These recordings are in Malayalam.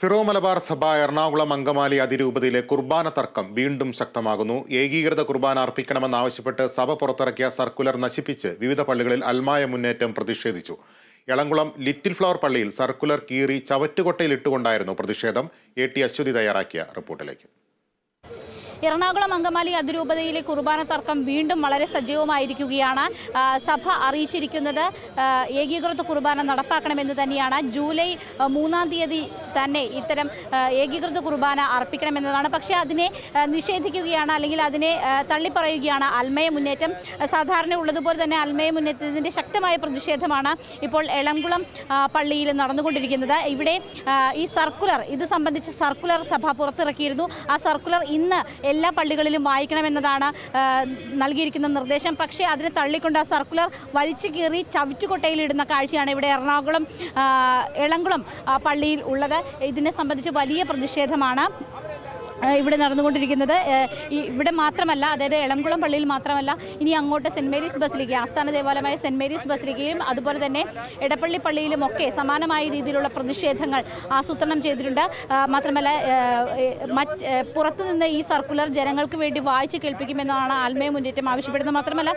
സിറോ മലബാർ സഭ എറണാകുളം അങ്കമാലി അതിരൂപതയിലെ കുർബാന തർക്കം വീണ്ടും ശക്തമാകുന്നു. ഏകീകൃത കുർബാന അർപ്പിക്കണമെന്നാവശ്യപ്പെട്ട് സഭ പുറത്തിറക്കിയ സർക്കുലർ നശിപ്പിച്ച് വിവിധ പള്ളികളിൽ അൽമായ മുന്നേറ്റം പ്രതിഷേധിച്ചു. എളംകുളം ലിറ്റിൽ ഫ്ലവർ പള്ളിയിൽ സർക്കുലർ കീറി ചവറ്റുകൊട്ടയിൽ ഇട്ടുകൊണ്ടായിരുന്നു പ്രതിഷേധം. എ ടി അശ്വതി തയ്യാറാക്കിയ റിപ്പോർട്ടിലേക്ക്. എറണാകുളം അങ്കമാലി അതിരൂപതയിലെ കുർബാന തർക്കം വീണ്ടും വളരെ സജീവമായിരിക്കുകയാണ്. സഭ അറിയിച്ചിരിക്കുന്നത് ഏകീകൃത കുർബാന നടപ്പാക്കണമെന്ന് തന്നെയാണ്. ജൂലൈ മൂന്നാം തീയതി തന്നെ ഇത്തരം ഏകീകൃത കുർബാന അർപ്പിക്കണമെന്നതാണ്. പക്ഷേ അതിനെ നിഷേധിക്കുകയാണ് അല്ലെങ്കിൽ അതിനെ തള്ളിപ്പറയുകയാണ് അൽമയ മുന്നേറ്റം. സാധാരണ ഉള്ളതുപോലെ തന്നെ അൽമയ മുന്നേറ്റത്തിന്റെ ശക്തമായ പ്രതിഷേധമാണ് ഇപ്പോൾ എളംകുളം പള്ളിയിൽ നടന്നുകൊണ്ടിരിക്കുന്നത്. ഇവിടെ ഈ സർക്കുലർ ഇത് സംബന്ധിച്ച് സർക്കുലർ സഭ പുറത്തിറക്കിയിരുന്നു. ആ സർക്കുലർ ഇന്ന് എല്ലാ പള്ളികളിലും വായിക്കണമെന്നതാണ് നൽകിയിരിക്കുന്ന നിർദ്ദേശം. പക്ഷേ അതിനെ തള്ളിക്കൊണ്ട് ആ സർക്കുലർ വലിച്ചു കീറി ചവിറ്റുകൊട്ടയിലിടുന്ന കാഴ്ചയാണ് ഇവിടെ എറണാകുളം എളങ്കുളം പള്ളിയിൽ ഉള്ളത്. ഇതിനെ സംബന്ധിച്ച് വലിയ പ്രതിഷേധമാണ്. ഇവിടെ നടന്നുകൊണ്ടിരിക്കുന്നത് ഇവിടെ മാത്രമല്ല അതായത് എളംകുളം പള്ളിയിൽ മാത്രമല്ല ഇനി അങ്ങോട്ട് സെന്റ് മേരീസ് ബസിലേക്ക് ആസ്ഥാന ദേവാലയമായ സെന്റ് മേരീസ് ബസിലേക്കും അതുപോലെ തന്നെ എടപ്പള്ളി പള്ളിയിലും ഒക്കെ സമാനമായ രീതിയിലുള്ള പ്രതിഷേധങ്ങൾ ആസൂത്രണം ചെയ്തിട്ടുണ്ട്. മാത്രമല്ല മറ്റ് പുറത്തു പുറത്തുനിന്ന് ഈ സർക്കുലർ ജനങ്ങൾക്ക് വേണ്ടി വായിച്ചു കേൾപ്പിക്കുമെന്നാണ് ആത്മീയ മുന്നേറ്റം ആവശ്യപ്പെടുന്നത്. മാത്രമല്ല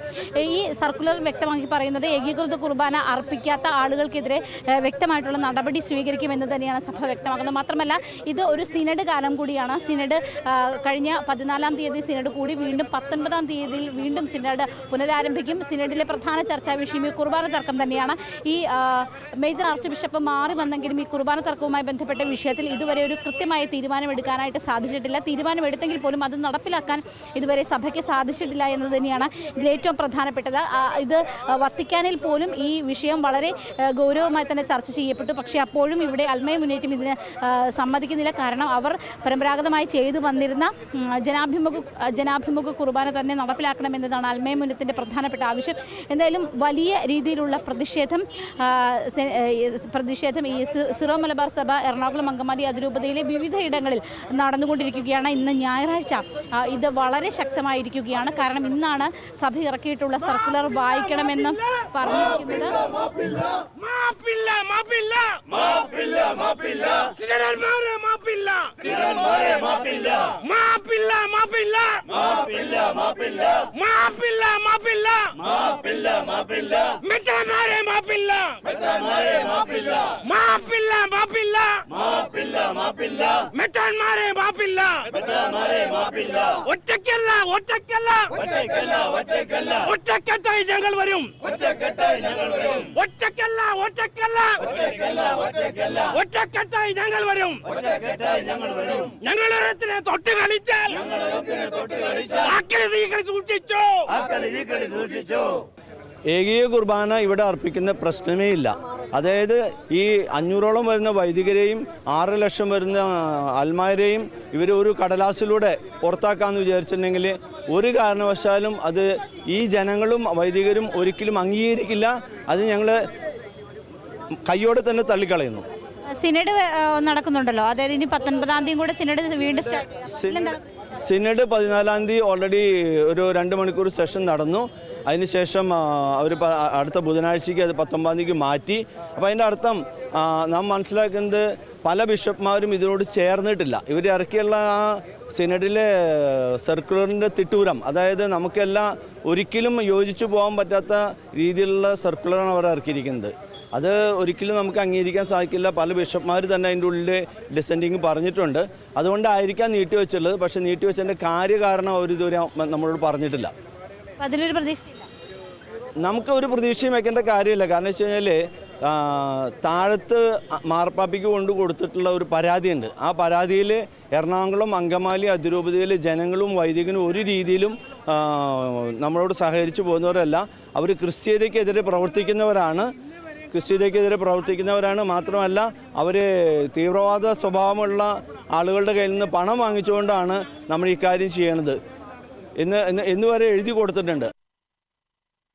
ഈ സർക്കുലർ വ്യക്തമാക്കി പറയുന്നത് ഏകീകൃത കുർബാന അർപ്പിക്കാത്ത ആളുകൾക്കെതിരെ വ്യക്തമായിട്ടുള്ള നടപടി സ്വീകരിക്കുമെന്ന് തന്നെയാണ് സഭ വ്യക്തമാക്കുന്നത്. മാത്രമല്ല ഇത് ഒരു സിനഡ് കാലം കൂടിയാണ്. സിനഡ് ആ, കഴിഞ്ഞ പതിനാലാം തീയതി സിനഡ് കൂടി വീണ്ടും പത്തൊൻപതാം തീയതിയിൽ വീണ്ടും സിനഡ് പുനരാരംഭിക്കും. സിനഡിലെ പ്രധാന ചർച്ചാ വിഷയം ഈ കുർബാന തർക്കം തന്നെയാണ്. ഈ മേജർ ആർച്ച് ബിഷപ്പ് മാറി വന്നെങ്കിലും ഈ കുർബാന തർക്കവുമായി ബന്ധപ്പെട്ട വിഷയത്തിൽ ഇതുവരെ ഒരു കൃത്യമായ തീരുമാനമെടുക്കാനായിട്ട് സാധിച്ചിട്ടില്ല. തീരുമാനമെടുത്തെങ്കിൽ പോലും അത് നടപ്പിലാക്കാൻ ഇതുവരെ സഭയ്ക്ക് സാധിച്ചിട്ടില്ല എന്നത് തന്നെയാണ് ഇതിൽ ഏറ്റവും പ്രധാനപ്പെട്ടത്. ഇത് വത്തിക്കാനിൽ പോലും ഈ വിഷയം വളരെ ഗൗരവമായി തന്നെ ചർച്ച ചെയ്യപ്പെട്ടു. പക്ഷേ അപ്പോഴും ഇവിടെ അൽമയ മുന്നേറ്റം ഇതിന് സമ്മതിക്കുന്നില്ല. കാരണം അവർ പരമ്പരാഗതമായി ചെയ്തു വന്നിരുന്ന ജനാഭിമുഖ ജനാഭിമുഖ കുർബാന തന്നെ നടപ്പിലാക്കണമെന്നതാണ് അൽമയ മുന്നത്തിന്റെ പ്രധാനപ്പെട്ട ആവശ്യം. എന്തായാലും വലിയ രീതിയിലുള്ള പ്രതിഷേധം പ്രതിഷേധം ഈ സിറോ മലബാർ സഭ എറണാകുളം അങ്കമാലി അതിരൂപതയിലെ വിവിധ ഇടങ്ങളിൽ നടന്നുകൊണ്ടിരിക്കുകയാണ്. ഇന്ന് ഞായറാഴ്ച ഇത് വളരെ ശക്തമായിരിക്കുകയാണ്. കാരണം ഇന്നാണ് സഭ ഇറക്കിയിട്ടുള്ള സർക്കുലർ വായിക്കണമെന്ന് പറഞ്ഞിരിക്കുന്നത്. మా పిల్ల మా పిల్ల. മാപ്പില്ല മെത്രന്മാരെ മാപ്പില്ല മെത്രന്മാരെ മാപ്പില്ല ഒറ്റയ്ക്കല്ല ഒറ്റയ്ക്കല്ല. ഒറ്റയ്ക്കല്ല ഒറ്റയ്ക്കല്ല. ഒറ്റക്കെട്ടായി ഞങ്ങൾ വരും. ഒറ്റക്കെട്ടായി ഞങ്ങൾ വരും. ഒറ്റക്കല്ല ഒറ്റക്കല്ല ഒറ്റക്കല്ല ഒറ്റക്കല്ല ഒറ്റക്കെട്ടായി ഞങ്ങൾ വരും. ഒറ്റക്കെട്ടായി ഞങ്ങൾ വരും. ഞങ്ങൾ ഒരത്തിനെ തൊട്ട് കളിച്ചാൽ. ആക്കളി നീക്കളി സൂക്ഷിച്ചോ. ആക്കളി നീക്കളി സൂക്ഷിച്ചോ. ഏകീയ കുർബാന ഇവിടെ അർപ്പിക്കുന്ന പ്രശ്നമേ ഇല്ല. അതായത് ഈ അഞ്ഞൂറോളം വരുന്ന വൈദികരെയും ആറ് ലക്ഷം വരുന്ന അൽമാരെയും ഇവർ ഒരു കടലാസിലൂടെ പുറത്താക്കാമെന്ന് വിചാരിച്ചിട്ടുണ്ടെങ്കിൽ ഒരു കാരണവശാലും അത് ഈ ജനങ്ങളും വൈദികരും ഒരിക്കലും അംഗീകരിക്കില്ല. അത് ഞങ്ങൾ കയ്യോടെ തന്നെ തള്ളിക്കളയുന്നു. സിനഡ് നടക്കുന്നുണ്ടല്ലോ. അതായത് ഇനി പത്തൊൻപതാം തീയതി കൂടെ സിനഡ് വീണ്ടും സ്റ്റാർട്ട്? സിനഡ് പതിനാലാം തീയതി ഓൾറെഡി ഒരു രണ്ട് മണിക്കൂർ സെഷൻ നടന്നു. അതിനുശേഷം അവർ അടുത്ത ബുധനാഴ്ചയ്ക്ക് അത് പത്തൊമ്പതാം തീയതിക്ക് മാറ്റി. അപ്പോൾ അതിന്റെ അർത്ഥം നാം മനസ്സിലാക്കുന്നത് പല ബിഷപ്പ്മാരും ഇതിനോട് ചേർന്നിട്ടില്ല. ഇവർ ഇറക്കിയുള്ള ആ സിനഡിലെ സർക്കുലറിന്റെ തിട്ടൂരം അതായത് നമുക്കെല്ലാം ഒരിക്കലും യോജിച്ചു പോകാൻ പറ്റാത്ത രീതിയിലുള്ള സർക്കുലറാണ് അവർ ഇറക്കിയിരിക്കുന്നത്. അത് ഒരിക്കലും നമുക്ക് അംഗീകരിക്കാൻ സാധിക്കില്ല. പല ബിഷപ്പ്മാർ തന്നെ അതിന്റെ ഉള്ളിൽ ഡിസെൻഡിങ് പറഞ്ഞിട്ടുണ്ട്. അതുകൊണ്ടായിരിക്കാം നീട്ടിവെച്ചുള്ളത് പക്ഷേ നീട്ടിവെച്ചതിന്റെ കാര്യകാരണം അവർ ഇതുവരെ നമ്മളോട് പറഞ്ഞിട്ടില്ല. അതിലൊരു പ്രതീക്ഷയില്ല. നമുക്ക് ഒരു പ്രതീക്ഷയും വെക്കേണ്ട കാര്യമില്ല. കാരണം വെച്ച് കഴിഞ്ഞാൽ താഴത്ത് മാർപ്പാപ്പിക്ക് കൊണ്ട് കൊടുത്തിട്ടുള്ള ഒരു പരാതിയുണ്ട്. ആ പരാതിയിൽ എറണാകുളം അങ്കമാലി അതിരൂപതയിലെ ജനങ്ങളും വൈദികനും ഒരു രീതിയിലും നമ്മളോട് സഹകരിച്ചു പോകുന്നവരല്ല. അവർ ക്രിസ്തീയതയ്ക്കെതിരെ പ്രവർത്തിക്കുന്നവരാണ്. ക്രിസ്തീയതയ്ക്കെതിരെ പ്രവർത്തിക്കുന്നവരാണ്. മാത്രമല്ല അവർ തീവ്രവാദ സ്വഭാവമുള്ള ആളുകളുടെ കയ്യിൽ നിന്ന് പണം വാങ്ങിച്ചുകൊണ്ടാണ് നമ്മൾ ഈ കാര്യം ചെയ്യണത്. എന്ന് എന്ന് വരെ എഴുതി കൊടുത്തിട്ടുണ്ട്.